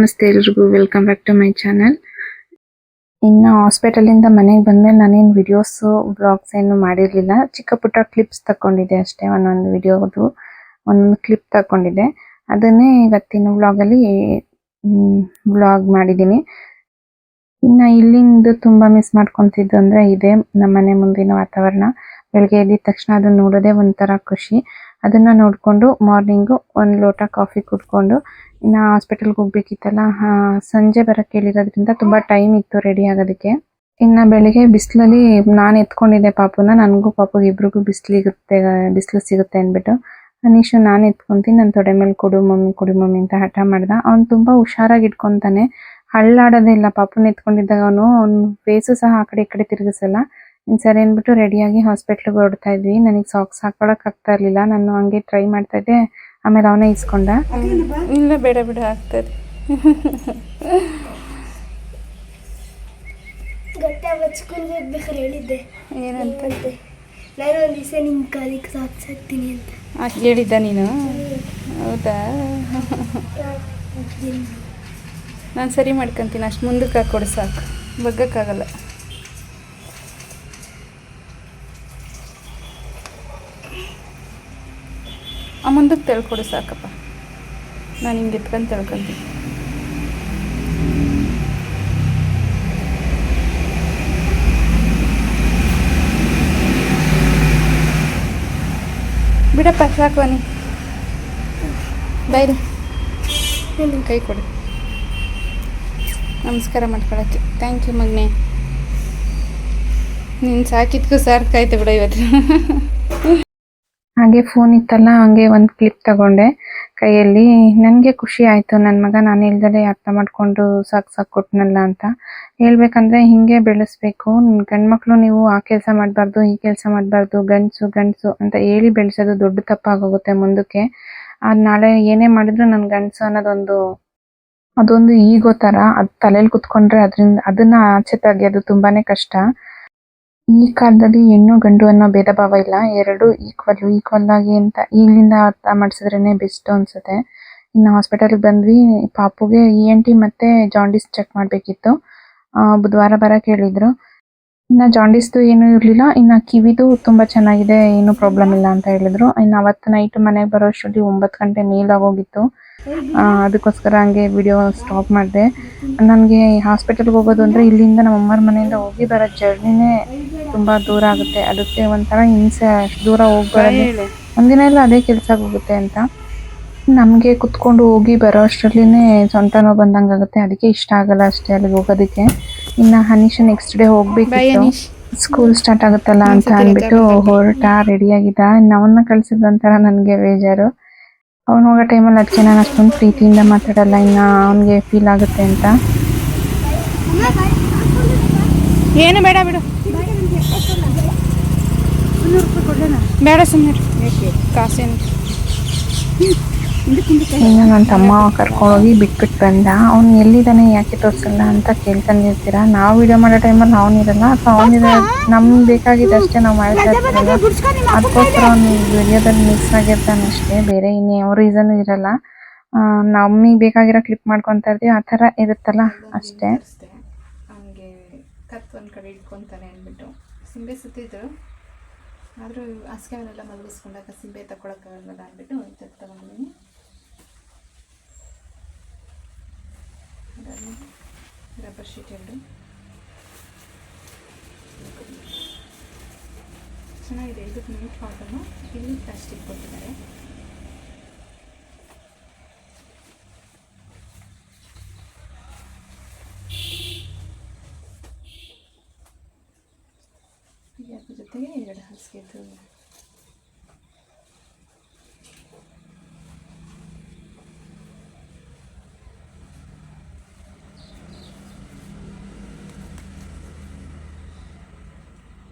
ನಮಸ್ತೆ ಎಲ್ರಿಗೂ welcome back to my channel ಇನ್ನು ಹಾಸ್ಪಿಟಲಿಂದ ಮನೆಗೆ ಬಂದಮೇಲೆ ನಾನೇನು ವಿಡಿಯೋಸು ಬ್ಲಾಗ್ಸ್ ಏನು ಮಾಡಿರಲಿಲ್ಲ. ಚಿಕ್ಕ ಪುಟ್ಟ ಕ್ಲಿಪ್ಸ್ ತಗೊಂಡಿದ್ದೆ ಅಷ್ಟೇ, ಒಂದೊಂದು ವಿಡಿಯೋದು ಒಂದೊಂದು ಕ್ಲಿಪ್ ತಗೊಂಡಿದ್ದೆ ಅದನ್ನೇ ಇವತ್ತಿನ ವ್ಲಾಗಲ್ಲಿ ವ್ಲಾಗ್ ಮಾಡಿದ್ದೀನಿ. ಇನ್ನು ಇಲ್ಲಿಂದ ತುಂಬ ಮಿಸ್ ಮಾಡ್ಕೊತಿದ್ದು ಅಂದರೆ ಇದೆ ನಮ್ಮ ಮನೆ ಮುಂದಿನ ವಾತಾವರಣ. ಬೆಳಗ್ಗೆ ಎದ್ದಿದ ತಕ್ಷಣ ಅದನ್ನ ನೋಡೋದೇ ಒಂಥರ ಖುಷಿ. ಅದನ್ನು ನೋಡಿಕೊಂಡು ಮಾರ್ನಿಂಗು ಒಂದು ಲೋಟ ಕಾಫಿ ಕುಡ್ಕೊಂಡು ಇನ್ನು ಹಾಸ್ಪಿಟಲ್ಗೆ ಹೋಗ್ಬೇಕಿತ್ತಲ್ಲ ಸಂಜೆ ಬರಕ್ಕೆ ಹೇಳಿರೋದ್ರಿಂದ ತುಂಬ ಟೈಮ್ ಇತ್ತು ರೆಡಿ ಆಗೋದಕ್ಕೆ. ಇನ್ನು ಬೆಳಿಗ್ಗೆ ಬಿಸಿಲಲ್ಲಿ ನಾನು ಎತ್ಕೊಂಡಿದ್ದೆ ಪಾಪುನ, ನನಗೂ ಪಾಪುಗೆ ಇಬ್ರಿಗೂ ಬಿಸಿಲಿಗುತ್ತೆ ಬಿಸಿಲು ಸಿಗುತ್ತೆ ಅಂದ್ಬಿಟ್ಟು. ಅನೀಶು ನಾನು ಎತ್ಕೊಂತೀನಿ ನನ್ನ ತೊಡೆ ಮೇಲೆ ಕೊಡು, ಮಮ್ಮಿ ಕೊಡು, ಮಮ್ಮಿ ಅಂತ ಹಠ ಮಾಡ್ದ. ಅವ್ನು ತುಂಬ ಹುಷಾರಾಗಿ ಇಟ್ಕೊಂತಾನೆ. ಹಳ್ಳಾಡೋದೇ ಇಲ್ಲ, ಪಾಪುನ ಎತ್ಕೊಂಡಿದ್ದಾಗ ಅವನು, ಅವ್ನ ಫೇಸು ಸಹ ಆ ಕಡೆ ಈ ಕಡೆ ತಿರುಗಿಸಲ್ಲ. ಇನ್ನು ಸರಿ ಅಂದ್ಬಿಟ್ಟು ರೆಡಿಯಾಗಿ ಹಾಸ್ಪಿಟ್ಲಿಗೆ ಹೊರಡ್ತಾ ಇದ್ವಿ. ನನಗೆ ಸಾಕ್ಸ್ ಹಾಕೊಳಕ್ಕೆ ಆಗ್ತಾ ಇರಲಿಲ್ಲ. ನಾನು ಹಂಗೆ ಟ್ರೈ ಮಾಡ್ತಾ ಇದ್ದೆ. ಆಮೇಲೆ ಅವನೇ ಇಸ್ಕೊಂಡ. ಇಲ್ಲ ಬೇಡ ಬಿಡ ಆಗ್ತದೆ. ಏನಂತ? ನಾನು ಒಂದು ದಿವಸ ನಿಮ್ಮ ಕಾಲಿಗೆ ಸಾಕ್ಸ್ ಹಾಕ್ತೀನಿ ಅಂತ. ಹೇಳಿದ್ದ ನೀನು? ಹೌದಾ? ನಾನು ಸರಿ ಮಾಡ್ಕೊಂತೀನಿ. ಅಷ್ಟು ಮುಂದಕ್ಕೆ ಹಾಕೊಡು ಸಾಕು. ಬಗ್ಗಕ್ಕಾಗಲ್ಲ. ಆ ಮುಂದಕ್ಕೆ ತಿಳ್ಕೊಡು ಸಾಕಪ್ಪ. ನಾನು ಹಿಂಗೆ ಎತ್ಕೊಂಡು ತಿಳ್ಕೊತೀನಿ. ಬಿಡಪ್ಪ, ಸಾಕು ನೀ ಬೈರಿ. ಕೈ ಕೊಡಿ. ನಮಸ್ಕಾರ ಮಾಡ್ಕೊಳಕ್ಕೆ. ಥ್ಯಾಂಕ್ ಯು ಮಗ್ನೆ. ನೀನು ಸಾಕಿದ್ಕು ಸಾರ್ಕಾಯ್ತು ಬಿಡ ಇವತ್ತು. ಹಾಗೆ ಫೋನ್ ಇತ್ತಲ್ಲ, ಹಂಗೆ ಒಂದು ಕ್ಲಿಪ್ ತಗೊಂಡೆ ಕೈಯಲ್ಲಿ. ನನಗೆ ಖುಷಿ ಆಯ್ತು ನನ್ನ ಮಗ ನಾನು ಇಲ್ದಲೆ ಅರ್ಥ ಮಾಡ್ಕೊಂಡು ಸಾಕ್ ಸಾಕ್ ಕೊಟ್ನಲ್ಲ ಅಂತ. ಹೇಳ್ಬೇಕಂದ್ರೆ ಹಿಂಗೆ ಬೆಳೆಸ್ಬೇಕು. ಗಂಡ್ಮಕ್ಳು ನೀವು ಆ ಕೆಲಸ ಮಾಡಬಾರ್ದು, ಈ ಕೆಲಸ ಮಾಡಬಾರ್ದು, ಗಂಡಸು ಗಂಡಸು ಅಂತ ಹೇಳಿ ಬೆಳೆಸೋದು ದೊಡ್ಡ ತಪ್ಪಾಗೋಗುತ್ತೆ ಮುಂದಕ್ಕೆ. ಅದು ನಾಳೆ ಏನೇ ಮಾಡಿದ್ರು ನನ್ನ ಗಂಡಸು ಅನ್ನೋದೊಂದು, ಅದೊಂದು ಈಗೋ ತರ. ಅದು ತಲೆಯಲ್ಲಿ ಕುತ್ಕೊಂಡ್ರೆ ಅದ್ರಿಂದ, ಅದನ್ನ ಆಚೆ ತೆಗೆಯೋದು ತುಂಬಾನೇ ಕಷ್ಟ. ಈ ಕಾಲದಲ್ಲಿ ಹೆಣ್ಣು, ಗಂಡು ಅನ್ನೋ ಭೇದ ಭಾವ ಇಲ್ಲ. ಎರಡು ಈಕ್ವಲ್ ಈಕ್ವಲ್ ಆಗಿ ಅಂತ ಈಗಿಂದ ಅರ್ಥ ಮಾಡಿಸಿದ್ರೇನೆ ಬೆಸ್ಟ್ ಅನ್ಸುತ್ತೆ. ಇನ್ನು ಹಾಸ್ಪಿಟಲ್ ಬಂದ್ವಿ, ಪಾಪುಗೆ ಇ ಎನ್ ಟಿ ಮತ್ತೆ ಜಾಂಡಿಸ್ ಚೆಕ್ ಮಾಡಬೇಕಿತ್ತು. ಬುಧವಾರ ಬರಕ್ಕೆ ಹೇಳಿದ್ರು. ಇನ್ನ ಜಾಂಡಿಸ್ದು ಏನು ಇರ್ಲಿಲ್ಲ. ಇನ್ನ ಕಿವಿದು ತುಂಬಾ ಚೆನ್ನಾಗಿದೆ, ಏನು ಪ್ರಾಬ್ಲಮ್ ಇಲ್ಲ ಅಂತ ಹೇಳಿದ್ರು. ಇನ್ನು ಅವತ್ತು ನೈಟ್ ಮನೆಗೆ ಬರೋ ಅಷ್ಟರಲ್ಲಿ ಒಂಬತ್ತು ಗಂಟೆ ಮೇಲ್ ಆಗೋಗಿತ್ತು ಅದಕ್ಕೋಸ್ಕರ ಹಂಗೆ ವಿಡಿಯೋ ಸ್ಟಾಪ್ ಮಾಡಿದೆ. ನನಗೆ ಹಾಸ್ಪಿಟಲ್ಗೆ ಹೋಗೋದು ಅಂದರೆ ಇಲ್ಲಿಂದ ನಮ್ಮ ಅಮ್ಮರ ಮನೆಯಿಂದ ಹೋಗಿ ಬರೋ ಜರ್ನಿನೇ ತುಂಬ ದೂರ ಆಗುತ್ತೆ. ಅದಕ್ಕೆ ಒಂಥರ ಹಿಂಸೆ ಅಷ್ಟು ದೂರ ಹೋಗ್ಬಾರ್ದು. ಬರೋದು ಒಂದಿನ ಎಲ್ಲ ಅದೇ ಕೆಲಸ ಹೋಗುತ್ತೆ ಅಂತ. ನಮಗೆ ಕುತ್ಕೊಂಡು ಹೋಗಿ ಬರೋ ಅಷ್ಟರಲ್ಲಿನೇ ಸ್ವಂತ ನೋವು ಬಂದಂಗೆ ಆಗುತ್ತೆ. ಅದಕ್ಕೆ ಇಷ್ಟ ಆಗಲ್ಲ ಅಷ್ಟೇ ಅಲ್ಲಿಗೆ ಹೋಗೋದಕ್ಕೆ. ಇನ್ನ ಹನೀಶ್ ನೆಕ್ಸ್ಟ್ ಡೇ ಹೋಗ್ಬೇಕಿತ್ತು. ಸ್ಕೂಲ್ ಸ್ಟಾರ್ಟ್ ಆಗುತ್ತಲ್ಲ ಅಂತ ಅಂದ್ಬಿಟ್ಟು. ಹೊರಟ ರೆಡಿಯಾಗಿದ್ದ. ಇನ್ನು ಅವನ್ನ ಕಳ್ಸಿದ ಒಂಥರ ನನಗೆ ಬೇಜಾರು. ಅವ್ನು ಹೋಗೋ ಟೈಮಲ್ಲಿ ಅದಕ್ಕೆ ನಾನು ಅಷ್ಟೊಂದು ಪ್ರೀತಿಯಿಂದ ಮಾತಾಡಲ್ಲ. ಇನ್ನ ಅವನಿಗೆ ಫೀಲ್ ಆಗುತ್ತೆ ಅಂತ. ಏನು ಬೇಡ ಬಿಡು. ಬೇಡ ಸುಮ್ಮನೆ ಕಾಸೇನು. ಇನ್ನು ನನ್ನ ತಮ್ಮ ಕರ್ಕೊಂಡೋಗಿ ಬಿಟ್ಬಿಟ್ಟು ಬಂದ. ಅವ್ನು ಎಲ್ಲಿದ್ದಾನೆ ಯಾಕೆ ತೋರಿಸಲ್ಲ ಅಂತ ಕೇಳ್ತಾನೆ ಇರ್ತೀರ? ನಾವು ವಿಡಿಯೋ ಮಾಡೋ ಟೈಮಲ್ಲಿ ಅವನಿರಲ್ಲ ಅಥವಾ ಅವನಿರ ನಮ್ಗೆ ಬೇಕಾಗಿದ್ದು ಅಷ್ಟೇ ನಾವು ಮಾಡ್ತಾ ಇರ್ತೀವಲ್ಲ. ಅದಕ್ಕೋಸ್ಕರ ಅವ್ನು ವಿಡಿಯೋದಲ್ಲಿ ಮಿಕ್ಸ್ ಆಗಿರ್ತಾನೆ ಅಷ್ಟೇ ಬೇರೆ ಇನ್ನು ಯಾವ ರೀಸನ್ ಇರಲ್ಲ. ನಮಗೆ ಬೇಕಾಗಿರೋ ಕ್ಲಿಪ್ ಮಾಡ್ಕೊತಾ ಇರ್ತೀವಿ ಆ ಥರ ಇರುತ್ತಲ್ಲ ಅಷ್ಟೇ. ಕತ್ ಒಂದು ಕಡೆ ಇಟ್ಕೊತಾನೆ ಅಂದ್ಬಿಟ್ಟು. ಸಿಂಬೆ ಸುತ್ತಿದ್ರು ಆದರೂ ಹಾಸಿಗೆ ಅವನ್ನೆಲ್ಲ ಮಲಗಿಸ್ಕೊಂಡಾಗ ಸಿಂಬೆ ತಗೊಳಕ್ಕಾಗಲ್ಲ ಅಂದ್ಬಿಟ್ಟು ಒಂದು ತಗೊಂಡಿದ್ದೀನಿ. ರಬ್ಬರ್ ಶೀಟ್ ಎರಡು. ಚೆನ್ನಾಗಿದೆ, ಇದಕ್ಕೆ ನೀಟ್ ಕಾಟನ್ನು ಇಲ್ಲಿ ಪ್ಲಾಸ್ಟಿಕ್ ಕೊಟ್ಟಿದ್ದಾರೆ ಅದ್ರ ಜೊತೆಗೆ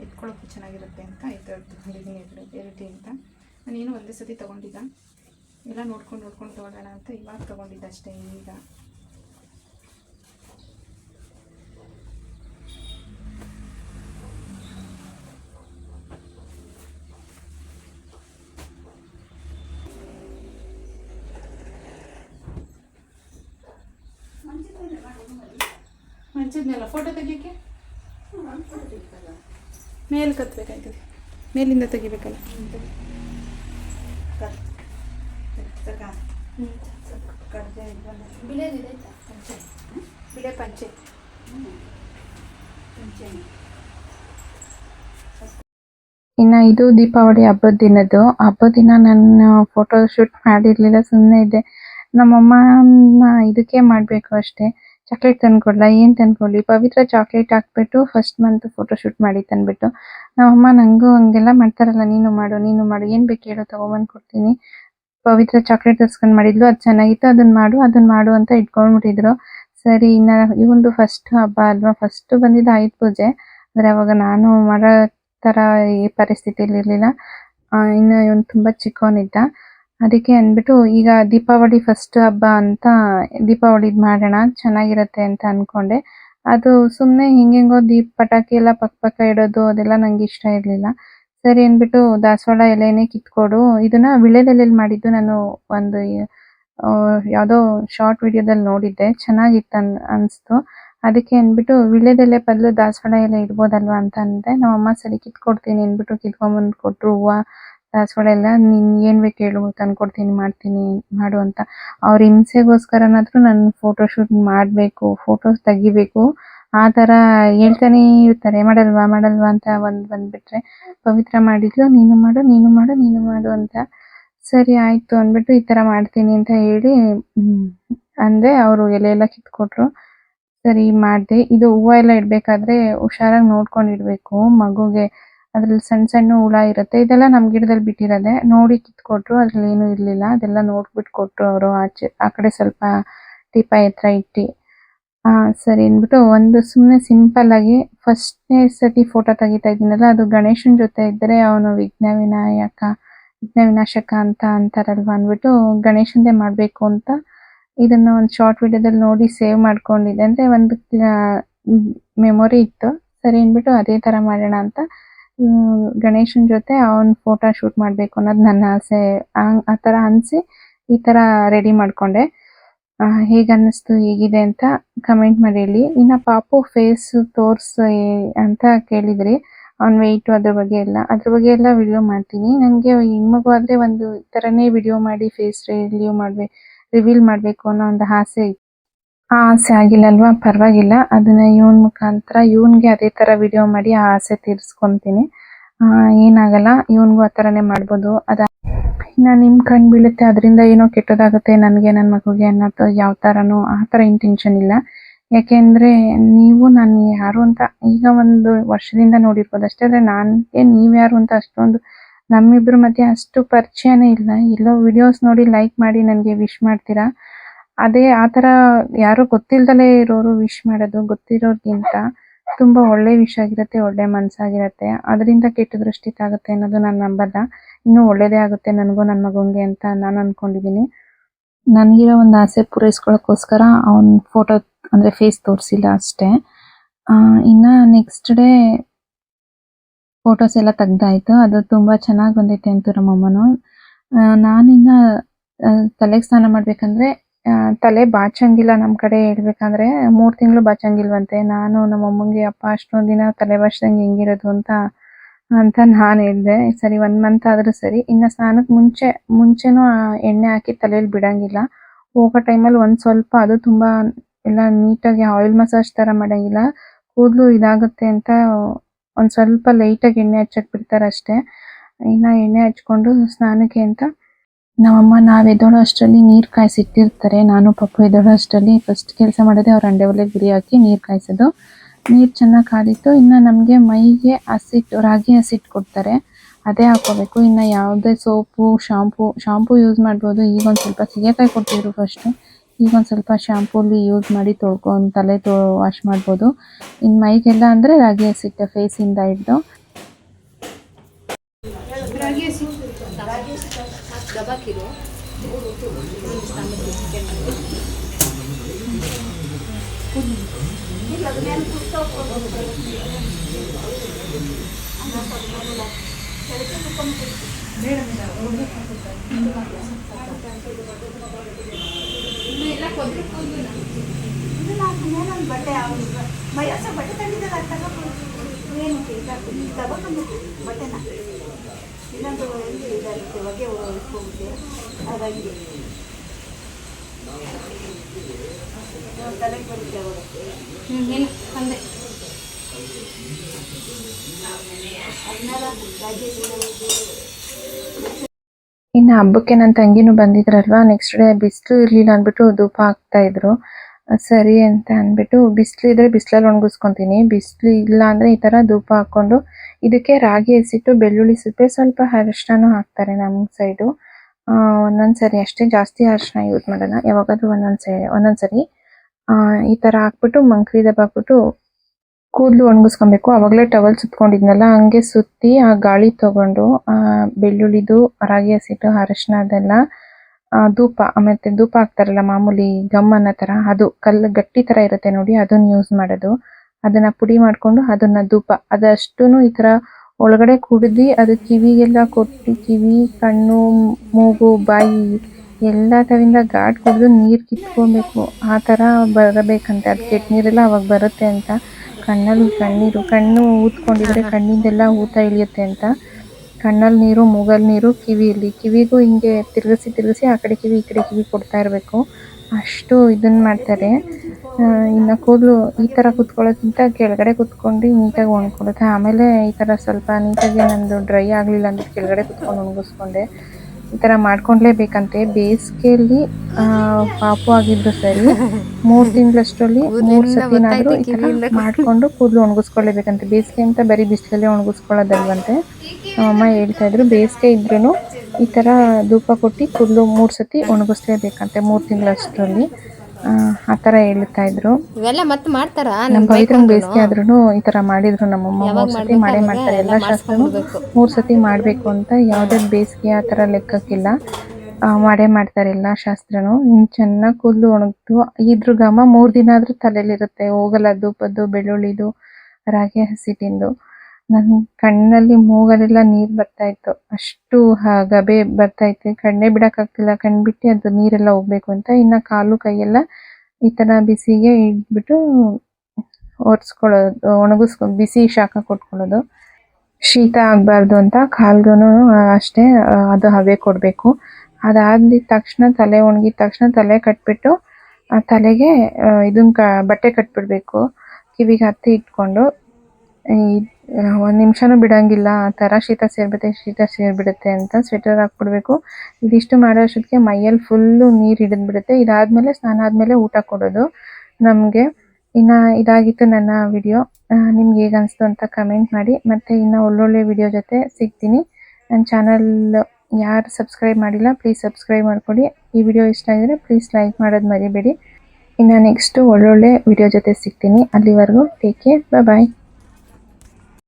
ಎತ್ಕೊಳ್ಳೋಕ್ಕೂ ಚೆನ್ನಾಗಿರುತ್ತೆ ಅಂತ ಈ ಥರದ್ದು ತಗೊಂಡಿದ್ದೀನಿ ಎರಡು ವೆರೈಟಿ ಅಂತ. ನಾನೇನು ಒಂದೇ ಸತಿ ತೊಗೊಂಡಿದ್ದ. ಎಲ್ಲ ನೋಡ್ಕೊಂಡು ನೋಡ್ಕೊಂಡು ತೊಗೊಳ್ಳೋಣ ಅಂತ ಇವಾಗ ತೊಗೊಂಡಿದ್ದೆ ಅಷ್ಟೇ ಈಗ. ಹಂಚಿದ್ನಲ್ಲ ಫೋಟೋ ತೆಗಿಯೋಕ್ಕೆ? ಮೇಲೆ ಕತ್ಬೇಕಾಯ್ತದೆ. ಮೇಲಿಂದ ತೆಗಿಬೇಕಲ್ಲ. ಬಿಳೆ ಪಂಚೆ. ಇನ್ನ ಇದು ದೀಪಾವಳಿ ಹಬ್ಬದ ದಿನದ್ದು. ಹಬ್ಬದ ದಿನ ನಾನು ಫೋಟೋ ಶೂಟ್ ಮಾಡಿರಲಿಲ್ಲ ಸುಮ್ಮನೆ ಇದ್ದೆ. ನಮ್ಮಮ್ಮ ಇದಕ್ಕೆ ಮಾಡಬೇಕು ಅಷ್ಟೇ. ಚಾಕ್ಲೇಟ್ ತಂದ್ಕೊಡ್ಲ, ಏನ್ ತಂದ್ಕೊಡ್ಲಿ? ಪವಿತ್ರ ಚಾಕ್ಲೇಟ್ ಹಾಕ್ಬಿಟ್ಟು ಫಸ್ಟ್ ಮಂತ್ ಫೋಟೋ ಶೂಟ್ ಮಾಡಿ ತಂದ್ಬಿಟ್ಟು. ನಮ್ಮಮ್ಮ ನಂಗೂ ಹಂಗೆಲ್ಲ ಮಾಡ್ತಾರಲ್ಲ, ನೀನು ಮಾಡು ನೀನು ಮಾಡು, ಏನ್ ಬೇಕು ಹೇಳೋ, ತೊಗೊಂಬಂದು ಕೊಡ್ತೀನಿ. ಪವಿತ್ರ ಚಾಕ್ಲೇಟ್ ತರ್ಸ್ಕೊಂಡ್ ಮಾಡಿದ್ಲು, ಅದು ಚೆನ್ನಾಗಿತ್ತು ಅದನ್ನ ಮಾಡು ಅದನ್ನ ಮಾಡು ಅಂತ ಇಟ್ಕೊಂಡ್ಬಿಟ್ಟಿದ್ರು. ಸರಿ, ಇನ್ನ ಇವೊಂದು ಫಸ್ಟ್ ಹಬ್ಬ ಅಲ್ವಾ? ಫಸ್ಟ್ ಬಂದಿದ್ದು ಆಯುಧ ಪೂಜೆ. ಆದ್ರೆ ಅವಾಗ ನಾನು ಮಾಡೋ ತರ ಈ ಪರಿಸ್ಥಿತಿಲಿ ಇರ್ಲಿಲ್ಲ. ಇನ್ನು ಇವನು ತುಂಬಾ ಚಿಕ್ಕವನಿದ್ದ ಅದಕ್ಕೆ ಅಂದ್ಬಿಟ್ಟು, ಈಗ ದೀಪಾವಳಿ ಫಸ್ಟ್ ಹಬ್ಬ ಅಂತ ದೀಪಾವಳಿದ್ ಮಾಡೋಣ, ಚೆನ್ನಾಗಿರತ್ತೆ ಅಂತ ಅನ್ಕೊಂಡೆ. ಅದು ಸುಮ್ಮನೆ ಹಿಂಗೆಂಗೋ ದೀಪ ಪಟಾಕಿ ಎಲ್ಲ ಪಕ್ಕ ಪಕ್ಕ ಇಡೋದು, ಅದೆಲ್ಲ ನಂಗೆ ಇಷ್ಟ ಇರಲಿಲ್ಲ. ಸರಿ ಅಂದ್ಬಿಟ್ಟು ದಾಸವಾಳ ಎಲೆನೆ ಕಿತ್ಕೊಡು. ಇದನ್ನ ವಿಳೆದೆಲೆಯಲ್ಲಿ ಮಾಡಿದ್ದು ನಾನು ಒಂದು ಯಾವ್ದೋ ಶಾರ್ಟ್ ವಿಡಿಯೋದಲ್ಲಿ ನೋಡಿದ್ದೆ. ಚೆನ್ನಾಗಿತ್ತು ಅನ್, ಅನ್ಸ್ತು. ಅದಕ್ಕೆ ಅಂದ್ಬಿಟ್ಟು ವಿಳೆದೆಲೆ ಬದಲು ದಾಸವಾಳ ಎಲೆ ಇಡ್ಬೋದಲ್ವಾ ಅಂತ ಅಂದೆ. ನಮ್ಮಮ್ಮ ಸರಿ ಕಿತ್ಕೊಡ್ತೀನಿ ಅಂದ್ಬಿಟ್ಟು ಕಿತ್ಕೊಂಬಂದು ಕೊಟ್ಟರು ಹೂವ ದಾಸವಾಳ ನೀನ್ ಏನ್ ಬೇಕು ಹೇಳು ತಂದ್ಕೊಡ್ತೀನಿ, ಮಾಡ್ತೀನಿ, ಮಾಡು ಅಂತ. ಅವ್ರ ಹಿಂಸೆಗೋಸ್ಕರನಾದ್ರೂ ನಾನು ಫೋಟೋ ಶೂಟ್ ಮಾಡ್ಬೇಕು ಫೋಟೋಸ್ ತೆಗಿಬೇಕು. ಆ ತರ ಹೇಳ್ತಾನೆ ಇರ್ತಾರೆ. ಮಾಡಲ್ವಾ ಮಾಡಲ್ವಾ ಅಂತ ಒಂದ್ ಬಂದ್ಬಿಟ್ರೆ, ಪವಿತ್ರ ಮಾಡಿದ್ಲು, ನೀನು ಮಾಡು ನೀನು ಮಾಡು ನೀನು ಮಾಡು ಅಂತ. ಸರಿ, ಆಯ್ತು ಅಂದ್ಬಿಟ್ಟು ಈ ತರ ಮಾಡ್ತೀನಿ ಅಂತ ಹೇಳಿ ಅಂದ್ರೆ ಅಂದೆ ಅವರು ಎಲೆ ಎಲ್ಲ ಕಿತ್ಕೊಟ್ರು. ಸರಿ, ಮಾಡ್ದೆ. ಇದು ಹೂವ ಎಲ್ಲ ಇಡ್ಬೇಕಾದ್ರೆ ಹುಷಾರಾಗಿ ನೋಡ್ಕೊಂಡು ಇಡ್ಬೇಕು ಮಗುಗೆ. ಅದ್ರಲ್ಲಿ ಸಣ್ಣ ಸಣ್ಣ ಹುಳ ಇರುತ್ತೆ. ಇದೆಲ್ಲ ನಮ್ ಗಿಡದಲ್ಲಿ ಬಿಟ್ಟಿರೋದೆ. ನೋಡಿ ಕಿತ್ಕೊಟ್ರು, ಅದ್ರಲ್ಲಿ ಏನು ಇರ್ಲಿಲ್ಲ. ಅದೆಲ್ಲ ನೋಡ್ಬಿಟ್ಟು ಕೊಟ್ರು ಅವರು ಆಚೆ, ಆ ಕಡೆ ಸ್ವಲ್ಪ ದೀಪ ಎತ್ತರ ಇಟ್ಟಿ. ಆ, ಸರಿ ಅಂದ್ಬಿಟ್ಟು ಒಂದು ಸುಮ್ನೆ ಸಿಂಪಲ್ ಆಗಿ ಫಸ್ಟ್ನೇ ಸತಿ ಫೋಟೋ ತೆಗಿತಾ ಇದ್ದೀನಲ್ಲ, ಅದು ಗಣೇಶನ ಜೊತೆ ಇದ್ರೆ ಅವನು ವಿಘ್ನ ವಿನಾಯಕ ವಿಘ್ನ ವಿನಾಶಕ ಅಂತ ಅಂತಾರಲ್ವ ಅಂದ್ಬಿಟ್ಟು ಗಣೇಶಂದೇ ಮಾಡ್ಬೇಕು ಅಂತ ಇದನ್ನ ಒಂದು ಶಾರ್ಟ್ ವಿಡಿಯೋದಲ್ಲಿ ನೋಡಿ ಸೇವ್ ಮಾಡ್ಕೊಂಡಿದ್ದೆ. ಅಂದ್ರೆ ಒಂದು ಮೆಮೊರಿ ಇತ್ತು. ಸರಿ ಅಂದ್ಬಿಟ್ಟು ಅದೇ ತರ ಮಾಡೋಣ ಅಂತ ಗಣೇಶನ್ ಜೊತೆ ಅವನ್ ಫೋಟೋ ಶೂಟ್ ಮಾಡ್ಬೇಕು ಅನ್ನೋದು ನನ್ನ ಆಸೆ. ಆ- ತರ ಅನ್ಸಿ ಈ ತರ ರೆಡಿ ಮಾಡ್ಕೊಂಡೆ. ಹೇಗ ಅನ್ನಿಸ್ತು, ಹೇಗಿದೆ ಅಂತ ಕಮೆಂಟ್ ಮಾಡಿ ಹೇಳಿ ಇನ್ನ ಪಾಪು ಫೇಸ್ ತೋರ್ಸ್ ಅಂತ ಕೇಳಿದ್ರಿ. ಅವ್ನ್ ವೆಯ್ಟು ಅದ್ರ ಬಗ್ಗೆ ಎಲ್ಲ. ಅದ್ರ ಬಗ್ಗೆ ಎಲ್ಲ ವಿಡಿಯೋ ಮಾಡ್ತೀನಿ. ನಂಗೆ ಹೆಣ್ಮಗು ಆದ್ರೆ ಒಂದು ಈ ತರನೇ ವಿಡಿಯೋ ಮಾಡಿ ಫೇಸ್ ರಿವ್ಯೂ ಮಾಡ್ಬೇಕು ರಿವೀಲ್ ಮಾಡಬೇಕು ಅನ್ನೋ ಒಂದು ಆಸೆ ಇತ್ತು. ಆ, ಆಸೆ ಆಗಿಲ್ಲ ಅಲ್ವಾ ಪರವಾಗಿಲ್ಲ. ಅದನ್ನ ಇವನ್ ಮುಖಾಂತರ ಇವನ್ಗೆ ಅದೇ ತರ ವಿಡಿಯೋ ಮಾಡಿ ಆ ಆಸೆ ತೀರಿಸ್ಕೊಂತೀನಿ. ಏನಾಗಲ್ಲ. ಇವನ್ಗೂ ಆ ತರನೇ ಮಾಡ್ಬೋದು. ಅದ ಇನ್ನು ನಿಮ್ಮ ಕಣ್ ಬೀಳುತ್ತೆ. ಅದರಿಂದ ಏನೋ ಕೆಟ್ಟದಾಗುತ್ತೆ. ನನಗೆ ನನ್ನ ಮಗುಗೆ ಅನ್ನೋದು ಯಾವ ಥರನೂ ಆ ತರ ಇಂಟೆನ್ಷನ್ ಇಲ್ಲ. ಯಾಕೆಂದರೆ ನೀವು, ನಾನು ಯಾರು ಅಂತ ಈಗ ಒಂದು ವರ್ಷದಿಂದ ನೋಡಿರ್ಬೋದು ಅಷ್ಟೇ. ಆದರೆ ನನಗೆ ನೀವ್ಯಾರು ಅಂತ ಅಷ್ಟೊಂದು ನಮ್ಮಿಬ್ರ ಮಧ್ಯೆ ಅಷ್ಟು ಪರಿಚಯನೇ ಇಲ್ಲ. ಎಲ್ಲೋ ವಿಡಿಯೋಸ್ ನೋಡಿ ಲೈಕ್ ಮಾಡಿ ನನಗೆ ವಿಶ್ ಮಾಡ್ತೀರಾ? ಅದೇ ಆತರ ಯಾರು ಗೊತ್ತಿಲ್ದಲೆ ಇರೋರು ವಿಶ್ ಮಾಡೋದು ಗೊತ್ತಿರೋರ್ಗಿಂತ ತುಂಬಾ ಒಳ್ಳೆ ವಿಷ್ ಆಗಿರತ್ತೆ ಒಳ್ಳೆ ಮನ್ಸಾಗಿರತ್ತೆ. ಅದರಿಂದ ಕೆಟ್ಟ ದೃಷ್ಟಿ ತಾಗುತ್ತೆ ಅನ್ನೋದು ನಾನು ನಂಬಲ್ಲ. ಇನ್ನು ಒಳ್ಳೇದೇ ಆಗುತ್ತೆ ನನಗೂ ನನ್ನ ಮಗನಿಗೆ ಅಂತ ನಾನು ಅನ್ಕೊಂಡಿದೀನಿ. ನನ್ಗಿರೋ ಒಂದು ಆಸೆ ಪೂರೈಸ್ಕೊಳ್ಳೋಕ್ಕೋಸ್ಕರ ಅವನ ಫೋಟೋ ಅಂದ್ರೆ ಫೇಸ್ ತೋರಿಸಿಲ್ಲ ಅಷ್ಟೇ. ಆ, ಇನ್ನ ನೆಕ್ಸ್ಟ್ ಡೇ ಫೋಟೋಸ್ ಎಲ್ಲ ತೆಗ್ದಾಯ್ತು. ಅದು ತುಂಬಾ ಚೆನ್ನಾಗಿ ಬಂದೈತೆ ಅಂತ ನಮ್ಮಮ್ಮನು. ನಾನಿನ್ನ ಆ, ತಲೆಗೆ ಸ್ನಾನ ಮಾಡ್ಬೇಕಂದ್ರೆ ಆ, ತಲೆ ಬಾಚಂಗಿಲ್ಲ ನಮ್ ಕಡೆ ಹೇಳ್ಬೇಕಂದ್ರೆ ಮೂರ್ ತಿಂಗಳು ಬಾಚಂಗಿಲ್ವಂತೆ. ನಾನು ನಮ್ಮ ಅಮ್ಮಂಗೆ ಅಪ್ಪ ಅಷ್ಟೊಂದ್ ದಿನ ತಲೆ ಬಾಚ್ದಂಗೆ ಹೆಂಗಿರೋದು ಅಂತ ಅಂತ ನಾನ್ ಹೇಳ್ದೆ. ಸರಿ ಒನ್ ಮಂತ್ ಆದ್ರೂ ಸರಿ. ಇನ್ನ ಸ್ನಾನಕ್ಕೆ ಮುಂಚೆ ಮುಂಚೆನೂ ಎಣ್ಣೆ ಹಾಕಿ ತಲೆಯಲ್ಲಿ ಬಿಡಂಗಿಲ್ಲ. ಹೋಗೋ ಟೈಮಲ್ಲಿ ಒಂದ್ ಸ್ವಲ್ಪ ಅದು ತುಂಬಾ ಎಲ್ಲ ನೀಟಾಗಿ ಆಯಿಲ್ ಮಸಾಜ್ ತರ ಮಾಡಂಗಿಲ್ಲ. ಕೂದಲು ಇದಾಗುತ್ತೆ ಅಂತ ಒಂದ್ ಸ್ವಲ್ಪ ಲೈಟಾಗಿ ಎಣ್ಣೆ ಹಚ್ಚಕ್ ಬಿಡ್ತಾರೆ ಅಷ್ಟೇ ಇನ್ನ ಎಣ್ಣೆ ಹಚ್ಕೊಂಡು ಸ್ನಾನಕ್ಕೆ ಅಂತ ನಮ್ಮಮ್ಮ ನಾವು ಎದ್ದೋಳೋ ಅಷ್ಟರಲ್ಲಿ ನೀರ್ ಕಾಯಿಸಿಟ್ಟಿರ್ತಾರೆ. ನಾನು ಪಪ್ಪು ಎದ್ದೋಳೋ ಅಷ್ಟರಲ್ಲಿ ಫಸ್ಟ್ ಕೆಲಸ ಮಾಡೋದೇ ಅವ್ರ ಅಂಡೆ ಒಲೆ ಗುರಿ ಹಾಕಿ ನೀರ್ ಕಾಯಿಸೋದು. ನೀರ್ ಚೆನ್ನಾಗಿ ಕಾದಿತ್ತು. ಇನ್ನು ನಮಗೆ ಮೈಗೆ ಹಸಿಟ್ಟು ರಾಗಿ ಹಸಿಟ್ಟು ಕೊಡ್ತಾರೆ. ಅದೇ ಹಾಕೋಬೇಕು ಇನ್ನು ಯಾವುದೇ ಸೋಪು ಶಾಂಪೂ ಶಾಂಪೂ ಯೂಸ್ ಮಾಡ್ಬೋದು. ಈಗ ಒಂದ್ ಸ್ವಲ್ಪ ಸೀಗೆಕಾಯಿ ಕೊಡ್ತಿದ್ರು ಫಸ್ಟ್ ಈಗ ಒಂದು ಸ್ವಲ್ಪ ಶಾಂಪೂಲಿ ಯೂಸ್ ಮಾಡಿ ತೊಳ್ಕೊಂಡು ತಲೆ ತೊ ವಾಶ್ ಮಾಡ್ಬೋದು. ಇನ್ನು ಮೈಗೆಲ್ಲ ಅಂದ್ರೆ ರಾಗಿ ಹಸಿಟ್ಟು ಫೇಸ್ ಇಂದ ಹಿಡ್ದು ರಾಗಿ ಹಸಿ ಒಂದು ಬಟ್ಟೆ ಅವ್ನು ಮೈಯಸ ಬಟ್ಟೆ ತಂದಿದ್ದಲ್ಲ ತಗೊಂಡು ಏನಕ್ಕೆ ಬಟ್ಟೆನ. ಇನ್ನೊಂದು ಇದಾಗುತ್ತೆ ಹೊಗೆ ಹೋಗುತ್ತೆ ಹಾಗಾಗಿ ತಲೆಗೆ ಬರುತ್ತೆ ಹ್ಞೂ ಅಂದೆ ಇನ್ನು ಹಬ್ಬಕ್ಕೆ ನನ್ನ ತಂಗಿನೂ ಬಂದಿದ್ರಲ್ವಾ? ನೆಕ್ಸ್ಟ್ ಡೇ ಬಿಸಿಲು ಇರಲಿಲ್ಲ ಅಂದ್ಬಿಟ್ಟು ಧೂಪ ಹಾಕ್ತಾ ಇದ್ರು. ಸರಿ ಅಂತ ಅಂದ್ಬಿಟ್ಟು ಬಿಸಿಲು ಇದ್ರೆ ಬಿಸಿಲಲ್ಲಿ ಒಣಗಿಸ್ಕೊತೀನಿ. ಬಿಸಿಲು ಇಲ್ಲ ಅಂದ್ರೆ ಈ ತರ ಧೂಪ ಹಾಕೊಂಡು ಇದಕ್ಕೆ ರಾಗಿ ಹಸಿಟ್ಟು ಬೆಳ್ಳುಳ್ಳಿ ಸಿಪ್ಪೆ ಸ್ವಲ್ಪ ಅರಿಶಿನೂ ಹಾಕ್ತಾರೆ ನಮ್ಮ ಸೈಡು ಒಂದೊಂದ್ಸರಿ ಅಷ್ಟೇ ಜಾಸ್ತಿ ಅರಿಶಿನ ಯೂಸ್ ಮಾಡಲ್ಲ ಯಾವಾಗಾದ್ರೂ ಒಂದೊಂದ್ಸರಿ ಒಂದೊಂದ್ಸರಿ ಆ, ಈ ತರ ಹಾಕ್ಬಿಟ್ಟು ಮಂಕ್ರಿ ದಬ್ಬ ಹಾಕ್ಬಿಟ್ಟು ಕೂದಲು ಒಣಗಿಸ್ಕೊಬೇಕು. ಅವಾಗಲೇ ಟವಲ್ ಸುತ್ಕೊಂಡಿದ್ನಲ್ಲ ಹಂಗೆ ಸುತ್ತಿ ಆ ಗಾಳಿ ತಗೊಂಡು ಬೆಳ್ಳುಳ್ಳಿದು ರಾಗಿ ಹಸಿಟ್ಟು ಅರಶಿನ ಅದೆಲ್ಲ ಆ, ಧೂಪ ಮತ್ತೆ ಧೂಪ ಹಾಕ್ತಾರಲ್ಲ ಮಾಮೂಲಿ ಗಮ್ ಅನ್ನೋ ತರ ಅದು ಕಲ್ಲು ಗಟ್ಟಿ ತರ ಇರುತ್ತೆ ನೋಡಿ ಅದನ್ನ ಯೂಸ್ ಮಾಡೋದು. ಅದನ್ನ ಪುಡಿ ಮಾಡ್ಕೊಂಡು ಅದನ್ನ ಧೂಪ ಅದಷ್ಟೂನು ಈ ತರ ಒಳಗಡೆ ಕುಡಿದು ಅದು ಕಿವಿಗೆಲ್ಲ ಕೊಟ್ಟು ಕಿವಿ ಕಣ್ಣು ಮೂಗು ಬಾಯಿ ಎಲ್ಲ ತರಿಂದ ಗಾಡ್ ಕುಡಿದು ನೀರು ಕಿತ್ಕೊಬೇಕು. ಆ ಥರ ಬರಬೇಕಂತೆ ಅದು ಕೆಟ್ಟ ನೀರೆಲ್ಲ ಅವಾಗ ಬರುತ್ತೆ ಅಂತ. ಕಣ್ಣಲ್ಲಿ ಕಣ್ಣೀರು ಕಣ್ಣು ಊದ್ಕೊಂಡಿದ್ರೆ ಕಣ್ಣಿಂದೆಲ್ಲ ಊತ ಇಳಿಯುತ್ತೆ ಅಂತ. ಕಣ್ಣಲ್ಲಿ ನೀರು ಮೂಗಲ್ಲಿ ನೀರು ಕಿವಿಯಲ್ಲಿ ಕಿವಿಗೂ ಹಿಂಗೆ ತಿರುಗಿಸಿ ತಿರುಗಿಸಿ ಆ ಕಡೆ ಕಿವಿ ಈ ಕಡೆ ಕಿವಿ ಕೊಡ್ತಾ ಇರಬೇಕು. ಅಷ್ಟು ಇದನ್ನು ಮಾಡ್ತಾರೆ. ಇನ್ನು ಕೂದಲು ಈ ಥರ ಕುತ್ಕೊಳ್ಳೋಕ್ಕಿಂತ ಕೆಳಗಡೆ ಕೂತ್ಕೊಂಡು ನೀಟಾಗಿ ಒಣ್ಕೊಳುತ್ತೆ ಆಮೇಲೆ ಈ ಥರ ಸ್ವಲ್ಪ ನೀಟಾಗಿ ನಂದು ಡ್ರೈ ಆಗಲಿಲ್ಲ ಅಂತ ಕೆಳಗಡೆ ಕುತ್ಕೊಂಡು ಒಣಗಿಸ್ಕೊಂಡೆ. ಈ ಥರ ಮಾಡ್ಕೊಂಡ್ಲೇಬೇಕಂತೆ. ಬೇಸಿಗೆಯಲ್ಲಿ ಪಾಪು ಆಗಿದ್ರು ಸರಿ ಮೂರು ತಿಂಗಳಷ್ಟರಲ್ಲಿ ಮೂರು ಸತಿನಾದರೂ ಈ ಥರ ಮಾಡಿಕೊಂಡು ಕೂದಲು ಒಣಗಿಸ್ಕೊಳ್ಳೇಬೇಕಂತೆ. ಬೇಸಿಗೆ ಅಂತ ಬರೀ ಬಿಸಿಲಲ್ಲೇ ಒಣಗಿಸ್ಕೊಳ್ಳೋದಲ್ವಂತೆ. ನಮ್ಮಮ್ಮ ಹೇಳ್ತಾ ಇದ್ರು ಬೇಸಿಗೆ ಇದ್ರೂ ಈ ಥರ ಧೂಪ ಕೊಟ್ಟು ಕೂದಲು ಮೂರು ಸತಿ ಒಣಗಿಸ್ಲೇಬೇಕಂತೆ ಮೂರು ತಿಂಗಳಷ್ಟರಲ್ಲಿ. ಆ ಥರ ಹೇಳ್ತಾ ಇದ್ರು. ಇವೆಲ್ಲ ಮತ್ತೆ ಮಾಡ್ತಾರ? ನಮ್ಮ ಬೇಸಿಗೆ ಆದ್ರೂ ಈ ತರ ಮಾಡಿದ್ರು ನಮ್ಮಮ್ಮ ಮೂರು ಸತಿ ಮಾಡೇ ಮಾಡ್ತಾರೆ ಎಲ್ಲ ಶಾಸ್ತ್ರನು. ಮೂರು ಸತಿ ಮಾಡಬೇಕು ಅಂತ ಯಾವುದೇ ಬೇಸಿಗೆ ಆ ಥರ ಲೆಕ್ಕಕ್ಕಿಲ್ಲ. ಮಾಡೇ ಮಾಡ್ತಾರೆ ಎಲ್ಲ ಶಾಸ್ತ್ರನು. ಇನ್ನು ಚೆನ್ನಾಗಿ ಕೂದಲು ಒಣಗ್ತು ಇದ್ರ ಘಮ ಮೂರು ದಿನ ಆದ್ರೂ ತಲೆಯಲ್ಲಿರುತ್ತೆ ಹೋಗಲ್ಲ ಧೂಪದ್ದು ಬೆಳ್ಳುಳ್ಳಿದು ರಾಗಿ ಹಸಿಟ್ಟಿಂದು ನನ್ ಕಣ್ಣಲ್ಲಿ ಮೂಗಲೆಲ್ಲ ನೀರು ಬರ್ತಾ ಇತ್ತು ಅಷ್ಟು ಗಬೆ ಬರ್ತಾ ಇತ್ತು ಕಣ್ಣೇ ಬಿಡೋಕ್ಕಾಗ್ತಿಲ್ಲ. ಕಣ್ಣು ಕಣ್ ಬಿಟ್ಟು ಅದು ನೀರೆಲ್ಲ ಹೋಗ್ಬೇಕು ಅಂತ ಇನ್ನ ಕಾಲು ಕೈಯೆಲ್ಲ ಈ ಥರ ಬಿಸಿಗೆ ಇಟ್ಬಿಟ್ಟು ಒರೆಸ್ಕೊಳ್ಳೋದು ಒಣಗಿಸ್ಕೊ, ಬಿಸಿ ಶಾಖ ಕೊಟ್ಕೊಳ್ಳೋದು. ಶೀತ ಆಗಬಾರ್ದು ಅಂತ ಕಾಲ್ಗೂ ಅಷ್ಟೇ ಅದು ಹವೆ ಕೊಡಬೇಕು. ಅದಾದ ತಕ್ಷಣ ತಲೆ ಒಣಗಿದ ತಕ್ಷಣ ತಲೆ ಕಟ್ಬಿಟ್ಟು, ಆ ತಲೆಗೆ ಇದನ್ನ ಇದನ್ ಕ, ಬಟ್ಟೆ ಕಟ್ಬಿಡ್ಬೇಕು. ಕಿವಿಗೆ ಹತ್ತಿ ಇಟ್ಕೊಂಡು ಒಂದು ನಿಮಿಷನೂ ಬಿಡಂಗಿಲ್ಲ. ಆ ಥರ ಶೀತ ಸೇರ್ಬಿಡುತ್ತೆ ಶೀತ ಸೇರ್ಬಿಡುತ್ತೆ ಅಂತ ಸ್ವೆಟರ್ ಹಾಕ್ಬಿಡ್ಬೇಕು. ಇದಿಷ್ಟು ಮಾಡೋ ಅಷ್ಟೊತ್ತಿಗೆ ಮೈಯಲ್ಲಿ ಫುಲ್ಲು ನೀರು ಹಿಡಿದ್ಬಿಡುತ್ತೆ. ಇದಾದ್ಮೇಲೆ ಸ್ನಾನ ಆದಮೇಲೆ ಊಟ ಕೊಡೋದು. ನಮಗೆ ಇನ್ನು ಇದಾಗಿತ್ತು ನನ್ನ ವಿಡಿಯೋ ನಿಮ್ಗೆ ಹೇಗೆ ಅನಿಸ್ತು ಅಂತ ಕಮೆಂಟ್ ಮಾಡಿ. ಮತ್ತು ಇನ್ನು ಒಳ್ಳೊಳ್ಳೆ ವಿಡಿಯೋ ಜೊತೆ ಸಿಗ್ತೀನಿ. ನನ್ನ ಚಾನಲ್ ಯಾರು ಸಬ್ಸ್ಕ್ರೈಬ್ ಮಾಡಿಲ್ಲ ಪ್ಲೀಸ್ ಸಬ್ಸ್ಕ್ರೈಬ್ ಮಾಡ್ಕೊಳ್ಳಿ. ಈ ವಿಡಿಯೋ ಇಷ್ಟ ಆಗಿದ್ರೆ ಪ್ಲೀಸ್ ಲೈಕ್ ಮಾಡೋದು ಮರಿಬೇಡಿ. ಇನ್ನು ನೆಕ್ಸ್ಟು ಒಳ್ಳೊಳ್ಳೆ ವಿಡಿಯೋ ಜೊತೆ ಸಿಗ್ತೀನಿ. ಅಲ್ಲಿವರೆಗೂ ಟೇಕ್ ಕೇರ್ ಬಾಯ್